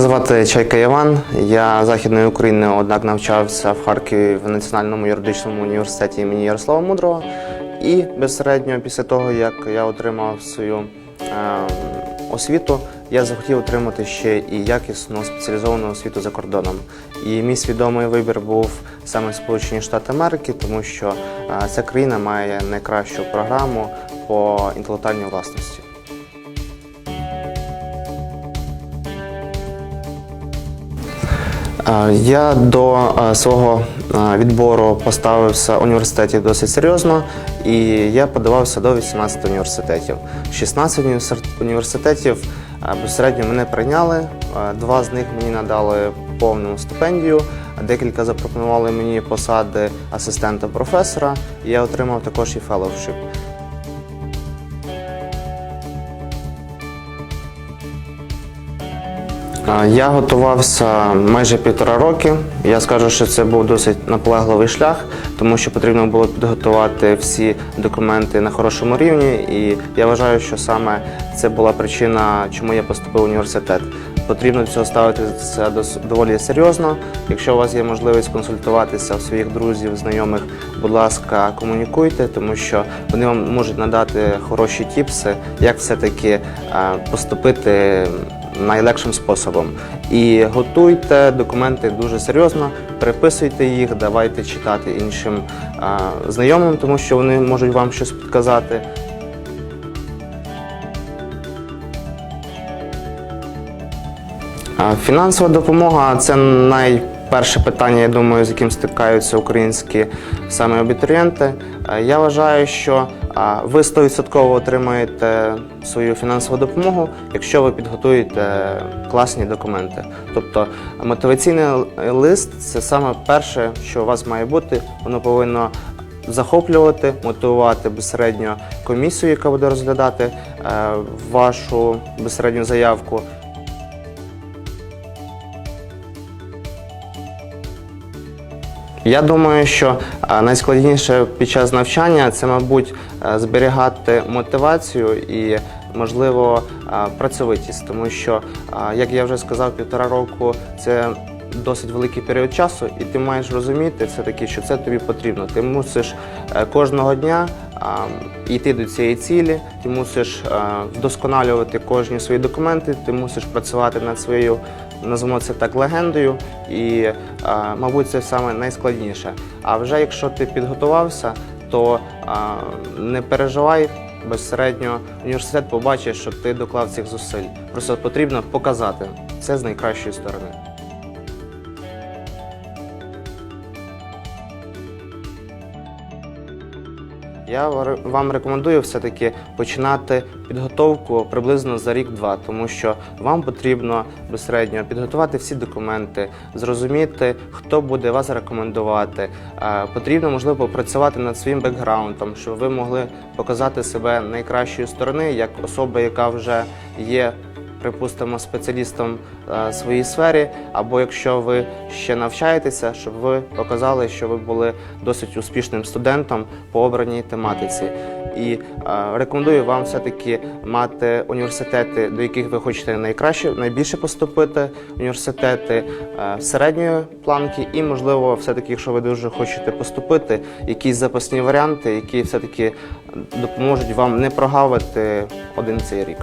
звати Чайка Іван. Я Західної України, однак навчався в Харкові в Національному юридичному університеті імені Ярослава Мудрого. І безсередньо після того, як я отримав свою е, освіту, я захотів отримати ще і якісну спеціалізовану освіту за кордоном. І мій свідомий вибір був саме Сполучені Штати Америки, тому що е, ця країна має найкращу програму по інтелектуальній власності. Я до свого відбору поставився в університеті досить серйозно, і я подавався до 18 університетів. 16 університетів безпосередньо мене прийняли. Два з них мені надали повну стипендію, декілька запропонували мені посади асистента професора, і я отримав також і феллоушип. Я готувався майже півтора роки. Я скажу, що це був досить наполегливий шлях, тому що потрібно було підготувати всі документи на хорошому рівні. І я вважаю, що саме це була причина, чому я поступив в університет. Потрібно до цього ставитися доволі серйозно. Якщо у вас є можливість консультуватися в своїх друзів, знайомих, будь ласка, комунікуйте, тому що вони вам можуть надати хороші тіпси, як все-таки е, поступити найлегшим способом. І готуйте документи дуже серйозно, переписуйте їх, давайте читати іншим знайомим, тому що вони можуть вам щось підказати. Фінансова допомога це найперше питання, я думаю, з яким стикаються українські саме абітурієнти. Я вважаю, що ви 100% отримаєте свою фінансову допомогу, якщо ви підготуєте класні документи. Тобто мотиваційний лист це саме перше, що у вас має бути. Воно повинно захоплювати, мотивувати безсередньо комісію, яка буде розглядати е, вашу безсередню заявку. Я думаю, що найскладніше під час навчання це, мабуть, е, зберігати мотивацію і, можливо, е, працьовитість, тому що, як я вже сказав, півтора року це досить великий період часу, і ти маєш розуміти все-таки, що це тобі потрібно. Ти мусиш е, кожного дня йти до цієї цілі, ти мусиш вдосконалювати кожні свої документи, ти мусиш працювати над своєю назвемо це так легендою, і, мабуть, це саме найскладніше. А вже якщо ти підготувався, то не переживай. Безсередньо університет побачить, що ти доклав цих зусиль. Просто потрібно показати це з найкращої сторони. Я вам рекомендую все-таки починати підготовку приблизно за рік-два, тому що вам потрібно безсередньо підготувати всі документи, зрозуміти, хто буде вас рекомендувати. Потрібно, можливо, попрацювати над своїм бекграундом, щоб ви могли показати себе найкращої сторони, як особа, яка вже є припустимо, спеціалістом е, своїй сфері, або якщо ви ще навчаєтеся, щоб ви показали, що ви були досить успішним студентом по обраній тематиці. І е, рекомендую вам все-таки мати університети, до яких ви хочете найкраще, найбільше поступити, університети е, середньої планки, і, можливо, все-таки, якщо ви дуже хочете поступити, якісь запасні варіанти, які все-таки допоможуть вам не прогавити один цей рік.